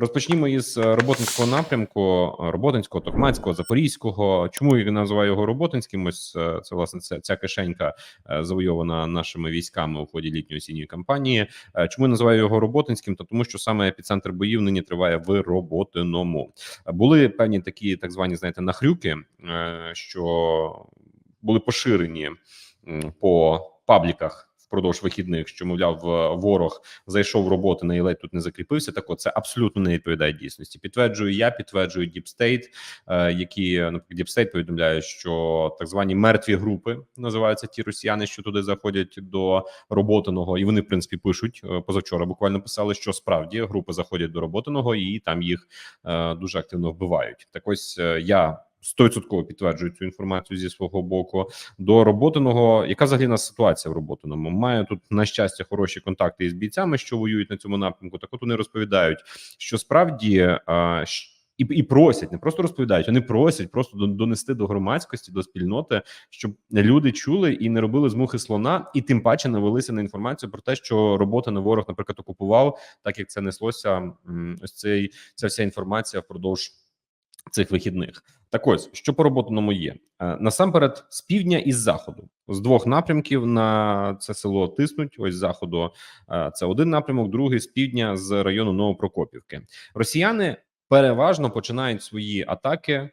Розпочнімо із е, роботинського напрямку, е, роботинського, токмацького, запорізького. Чому я називаю його роботинським? Ось е, це власне ця, ця кишенька завойована нашими військами у ході літньої осінньої кампанії. Чому я називаю його роботинським? Та тому, що саме епіцентр боїв нині триває в роботиному. Були певні такі так звані, знаєте, нахрюки, що були поширені по пабліках. Впродовж вихідних, що мовляв, ворог зайшов роботи на ледь тут не закріпився. Так от це абсолютно не відповідає дійсності. Підтверджую я, підтверджую Діпстейт, які Діпстейт повідомляє, що так звані мертві групи називаються ті росіяни, що туди заходять до роботиного, і вони в принципі пишуть е, позавчора. Буквально писали, що справді групи заходять до роботиного і там їх е, дуже активно вбивають. Так ось е, я. 100% підтверджую цю інформацію зі свого боку до роботиного. Яка взагалі нас ситуація в роботиному? Маю тут на щастя хороші контакти із бійцями, що воюють на цьому напрямку. Так от вони розповідають, що справді а, і, і просять, не просто розповідають, вони просять просто донести до громадськості, до спільноти, щоб люди чули і не робили з мухи слона, і тим паче навелися на інформацію про те, що робота на ворог, наприклад, окупував, так як це неслося. Ось цей ця вся інформація впродовж цих вихідних. Так ось що по роботаному є Е, насамперед з півдня і з заходу, з двох напрямків на це село тиснуть. Ось з заходу е, це один напрямок, другий з півдня з району Новопрокопівки. Росіяни переважно починають свої атаки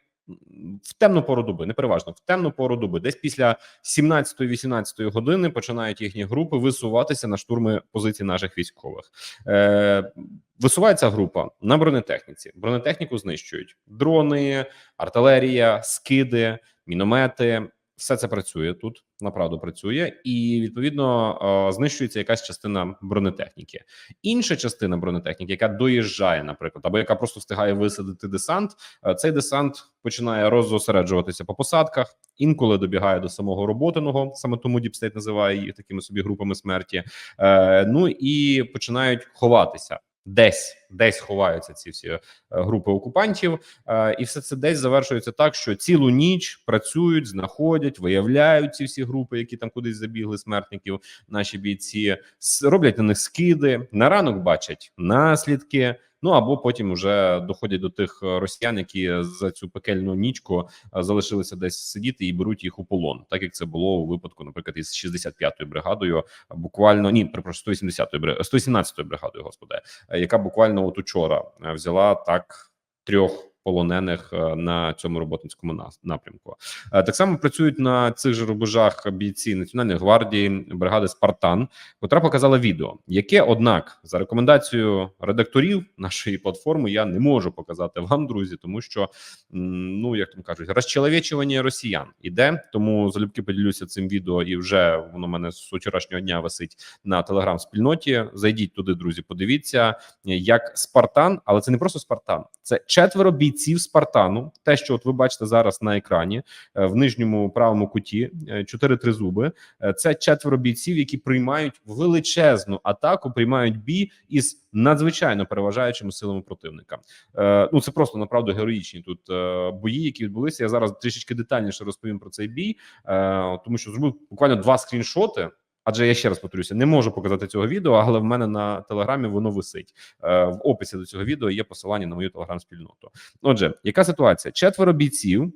в темну пору доби, не переважно в темну пору доби. Десь після 17-18 години починають їхні групи висуватися на штурми позицій наших військових. Е, Висувається група на бронетехніці. Бронетехніку знищують дрони, артилерія, скиди, міномети. Все це працює тут, направду працює, і відповідно е, знищується якась частина бронетехніки. Інша частина бронетехніки, яка доїжджає, наприклад, або яка просто встигає висадити десант. е, Цей десант починає роззосереджуватися по посадках. Інколи добігає до самого роботиного, саме тому Діпстейт називає їх такими собі групами смерті. Е, ну і починають ховатися. Десь десь ховаються ці всі е, групи окупантів, е, і все це десь завершується так, що цілу ніч працюють, знаходять, виявляють ці всі групи, які там кудись забігли смертників. Наші бійці роблять на них скиди. На ранок бачать наслідки. Ну або потім вже доходять до тих е, росіян, які за цю пекельну нічку залишилися десь сидіти і беруть їх у полон, так як це було у випадку, наприклад, із 65-ю бригадою. Буквально ні, перепрошую, 180-ї бри- 117-ї бригадою, господи, яка буквально от учора е, взяла так трьох полонених е, на цьому роботинському нас- напрямку. Е, Так само працюють на цих же рубежах бійці Національної гвардії бригади Спартан, котра показала відео, яке, однак, за рекомендацією редакторів нашої платформи, я не можу показати вам, друзі, тому що ну як там кажуть, розчеловечування росіян іде. Тому залюбки поділюся цим відео, і вже воно в мене з вчорашнього дня висить на телеграм-спільноті. Зайдіть туди, друзі, подивіться, як Спартан, але це не просто Спартан, це четверо бійців Спартану. Те, що от ви бачите зараз на екрані е, в нижньому правому куті, е, чотири тризуби. Е, Це четверо бійців, які приймають величезну атаку, приймають бій із надзвичайно переважаючими силами противника. Е, Ну це просто направду героїчні тут е, бої, які відбулися. Я зараз трішечки детальніше розповім про цей бій, е, тому що зробив буквально два скріншоти. Адже я ще раз повторюся, не можу показати цього відео, але в мене на телеграмі воно висить. Е, в описі до цього відео є посилання на мою телеграм-спільноту. Отже, яка ситуація? Четверо бійців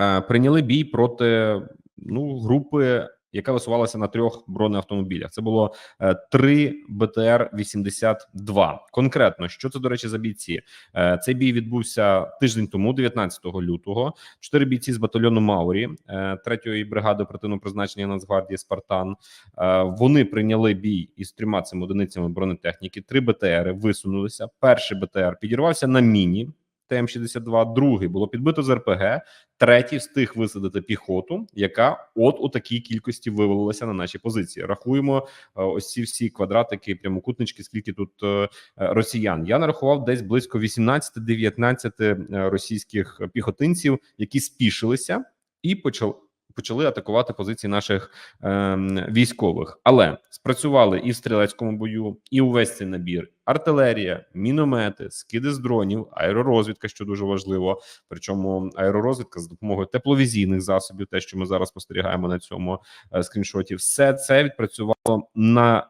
е, прийняли бій проти ну групи, яка висувалася на трьох бронеавтомобілях. Це було е, три БТР 82 Конкретно, що це до речі за бійці? Е, Цей бій відбувся тиждень тому, 19 лютого. Чотири бійці з батальйону Маурі, е, третьої бригади оперативного призначення Нацгвардії Спартан. Е, Вони прийняли бій із трьома цими одиницями бронетехніки. Три БТРи висунулися. Перший БТР підірвався на міні. ТМ-62, другий було підбито з РПГ, третій встиг висадити піхоту, яка от у такій кількості вивалилася на наші позиції. Рахуємо е, ось ці всі квадратики, прямокутнички. Скільки тут е, росіян? Я нарахував десь близько 18-19 е, російських піхотинців, які спішилися і почали. Почали атакувати позиції наших ем, військових, але спрацювали і в стрілецькому бою, і увесь цей набір: артилерія, міномети, скиди з дронів, аеророзвідка, що дуже важливо. Причому аеророзвідка з допомогою тепловізійних засобів, те, що ми зараз спостерігаємо на цьому е, скріншоті, все це відпрацювало на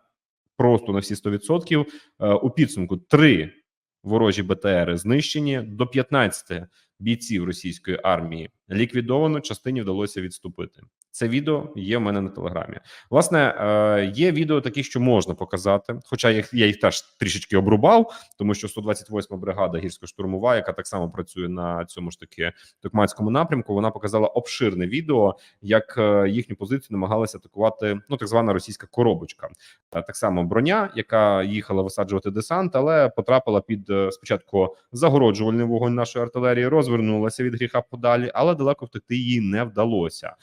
просто на всі 100%. Е, у підсумку три ворожі БТРи знищені, до 15 бійців російської армії ліквідовано. Частині вдалося відступити. Це відео є в мене на телеграмі. Власне, е, є відео такі, що можна показати. Хоча я їх, теж трішечки обрубав, тому що 128 бригада гірсько-штурмова, яка так само працює на цьому ж таки Токмацькому напрямку, вона показала обширне відео, як е, їхню позицію намагалася атакувати ну так звана російська коробочка. Е, Так само броня, яка їхала висаджувати десант, але потрапила під спочатку загороджувальний вогонь нашої артилерії, розвернулася від гріха подалі, але далеко втекти їй не вдалося.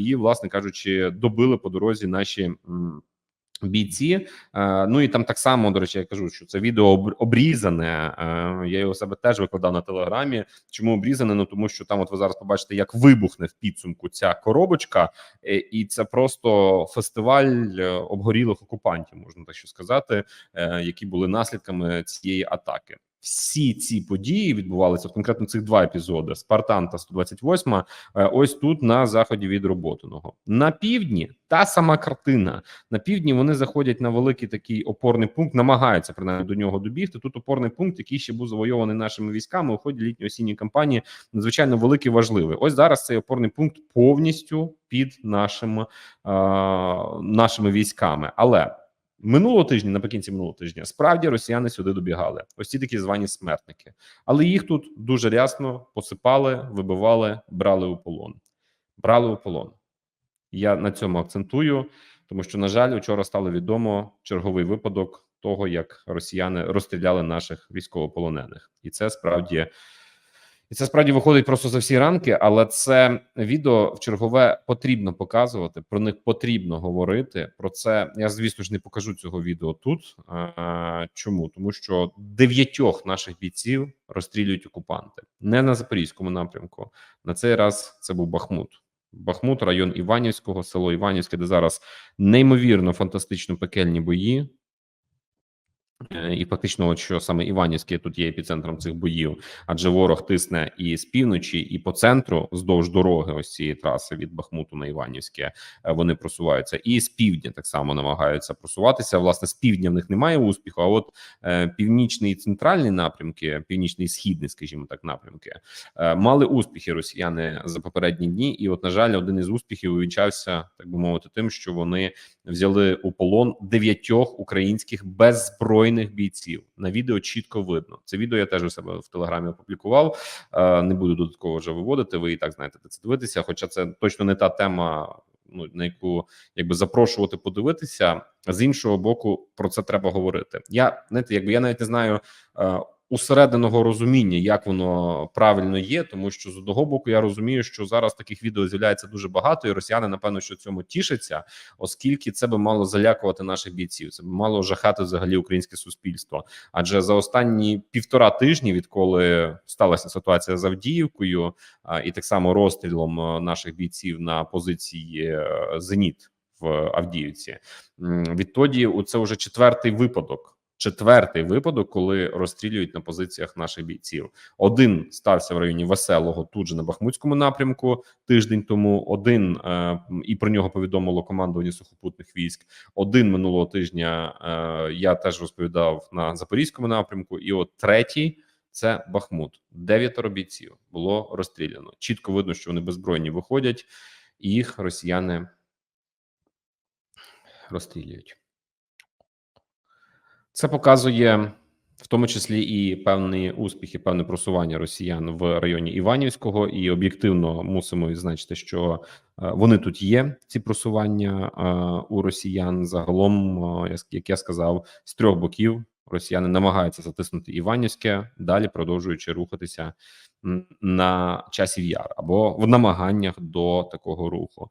Її, власне кажучи, добили по дорозі наші. Бійці, Е, ну і там так само до речі, я кажу, що це відео обрізане. Е, Я його себе теж викладав на телеграмі. Чому обрізане? Ну тому що там, от ви зараз побачите, як вибухне в підсумку ця коробочка, е, і це просто фестиваль обгорілих окупантів, можна так що сказати, які були наслідками цієї атаки. Всі ці події відбувалися от конкретно цих два епізоди: Спартан та 128 е, Ось тут на заході від роботиного на півдні. Та сама картина на півдні. Вони заходять на великий такий опорний пункт, намагаються принаймні до нього добігти. Тут опорний пункт, який ще був завойований нашими військами у ході літньої осінньої кампанії, надзвичайно великий важливий. Ось зараз цей опорний пункт повністю під нашим, а, нашими військами, але. Минулого тижня, наприкінці минулого тижня, справді росіяни сюди добігали. Ось ці такі звані смертники, але їх тут дуже рясно посипали, вибивали, брали у полон. Брали у полон. Я на цьому акцентую, тому що, на жаль, вчора стало відомо черговий випадок того, як росіяни розстріляли наших військовополонених, і це справді. І це справді виходить просто за всі ранки, але це відео в чергове потрібно показувати. Про них потрібно говорити. Про це я звісно ж не покажу цього відео тут. Чому тому, що дев'ятьох наших бійців розстрілюють окупанти не на запорізькому напрямку. На цей раз це був Бахмут. Бахмут, район Іванівського, село Іванівське, де зараз неймовірно фантастично пекельні бої. Е, І фактично, от що саме Іванівське тут є епіцентром цих боїв, адже ворог тисне і з півночі, і по центру вздовж дороги, ось цієї траси від Бахмуту на Іванівське. е, Вони просуваються, і з півдня так само намагаються просуватися. Власне, з півдня в них немає успіху. А от е, північний і центральний напрямки, північний і східний, скажімо так, напрямки, мали успіхи росіяни за попередні дні. І, от, на жаль, один із успіхів увінчався, так би мовити, тим, що вони взяли у полон дев'ятьох українських беззбройних бійців. На відео чітко видно. Це відео я теж у себе в телеграмі опублікував. Е, Не буду додатково вже виводити. Ви і так знаєте, де це дивитися. Хоча це точно не та тема. Ну на яку якби запрошувати подивитися з іншого боку, про це треба говорити. Я знаєте, якби я навіть не знаю е, усерединого розуміння, як воно правильно є, тому що з одного боку я розумію, що зараз таких відео з'являється дуже багато, і росіяни напевно що цьому тішаться, оскільки це би мало залякувати наших бійців. Це б мало жахати взагалі українське суспільство. Адже за останні півтора тижні, відколи сталася ситуація з Авдіївкою, і так само розстрілом наших бійців на позиції е, Зеніт в Авдіївці, відтоді це вже четвертий випадок. Четвертий випадок, коли розстрілюють на позиціях наших бійців. Один стався в районі Веселого, тут же на Бахмутському напрямку тиждень тому. Один е, і про нього повідомило командування сухопутних військ. Один минулого тижня е, я теж розповідав на запорізькому напрямку. І от третій це Бахмут. Дев'ятеро бійців було розстріляно. Чітко видно, що вони беззбройні виходять, і їх росіяни розстрілюють. Це показує в тому числі і певні успіхи, певне просування росіян в районі Іванівського, і об'єктивно мусимо відзначити, що е, вони тут є. Ці просування е, у росіян загалом, е, як я сказав, з трьох боків росіяни намагаються затиснути Іванівське, далі продовжуючи рухатися на часів яр або в намаганнях до такого руху.